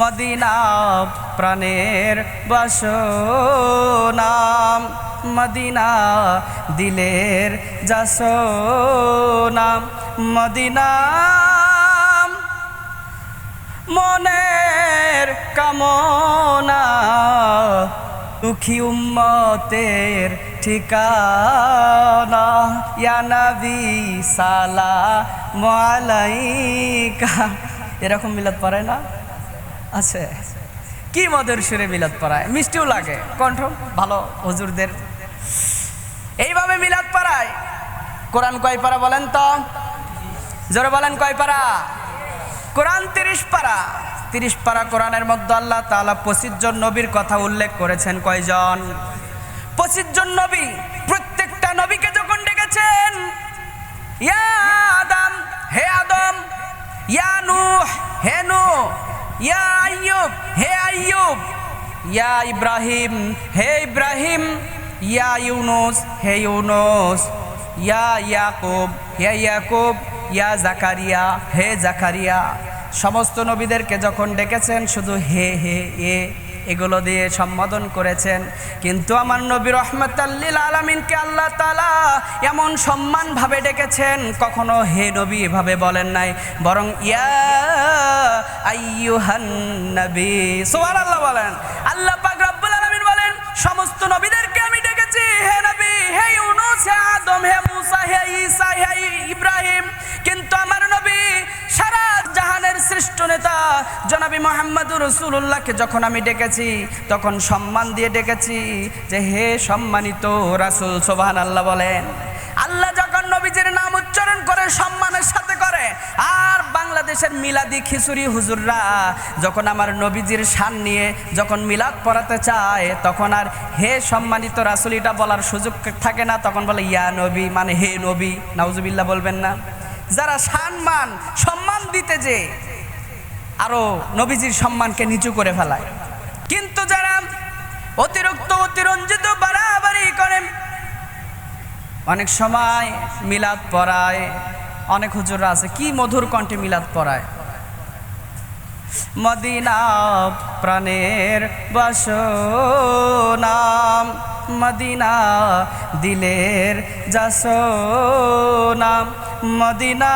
Medina প্রাণের বাসনাম, Medina দিলের যাসনাম, Medina মনের কামনা, দুঃখী উম্মতের ঠিকানা। ইয়া নবী সালাম আলাইকা। এরকম মিলাদ পড়ে না? আছে। কি মধুর সুরে মিলাদ পড়ায়? মিষ্টিও লাগে। কণ্ঠ? ভালো, হজুরদের। এইভাবে মিলাদ পড়ায়? কোরআন কয় পারা বলেন তো? জোরে বলেন কয় পারা? কোরআন তিরিশ পারা। তিরিশ পারা কোরআনের মধ্যে আল্লাহ তাআলা পঁচিশ জন নবীর কথা উল্লেখ করেছেন কয়জন? পঁচিশ জন নবী, প্রত্যেকটা নবীকে যখন ডেকেছেন, ইয়া আদম, হে আদম, ইয়া নূহ, হে নূহ, ইয়া ইয়া ইব্রাহিম, হে ইব্রাহিম, ইয়া ইউনুস, হে ইউনুস, ইয়া ইয়াকুব, হে ইয়াকুব, ইয়া জাকারিয়া, হে জাকারিয়া। সমস্ত নবীদেরকে যখন ডেকেছেন, শুধু হে হে, এ এগুলো দিয়ে সম্বোধন করেছেন। কিন্তু আমার নবী রহমতাল্লিল আলমিনকে আল্লাহ তালা এমন সম্মানভাবে ডেকেছেন, কখনো হে নবী এভাবে বলেন নাই, বরং ইয়া সোয়ার আল্লাহ বলেন। আল্লাহ পাক রব্বুল আলমিন বলেন, সমস্ত নবীদেরকে আমি নেতা জনাবি মোহাম্মদুর রসুল্লাহকে যখন আমি ডেকেছি, তখন সম্মান দিয়ে ডেকেছি যে হে সম্মানিত রাসুল সোবাহান আল্লাহ বলেন, আল্লাহ যখন নবীজির নাম উচ্চারণ করে সম্মানের সাথে করে, আর বাংলাদেশের মিলাদি খিচুড়ি হুজুররা যখন আমার নবীজির শান নিয়ে যখন মিলাদ পড়াতে চায়, তখন আর হে সম্মানিত রাসুলিটা বলার সুযোগ থাকে না, তখন বলে, ইয়া নবী মানে হে নবী, নাউজুবিল্লাহ বলবেন না। যারা সম্মান সম্মান দিতে যে আরও নবীজির সম্মানকে নিচু করে ফেলায়। কিন্তু যারা অতিরিক্ত অতিরঞ্জিত বাড়াবাড়ি করেন, অনেক সময় মিলাদ পড়ায়, অনেক হুজুররা আছে, কি মধুর কণ্ঠে মিলাদ পড়ায়। মদিনা প্রাণের বাসনাম মদিনা দিলের যাসনাম মদিনা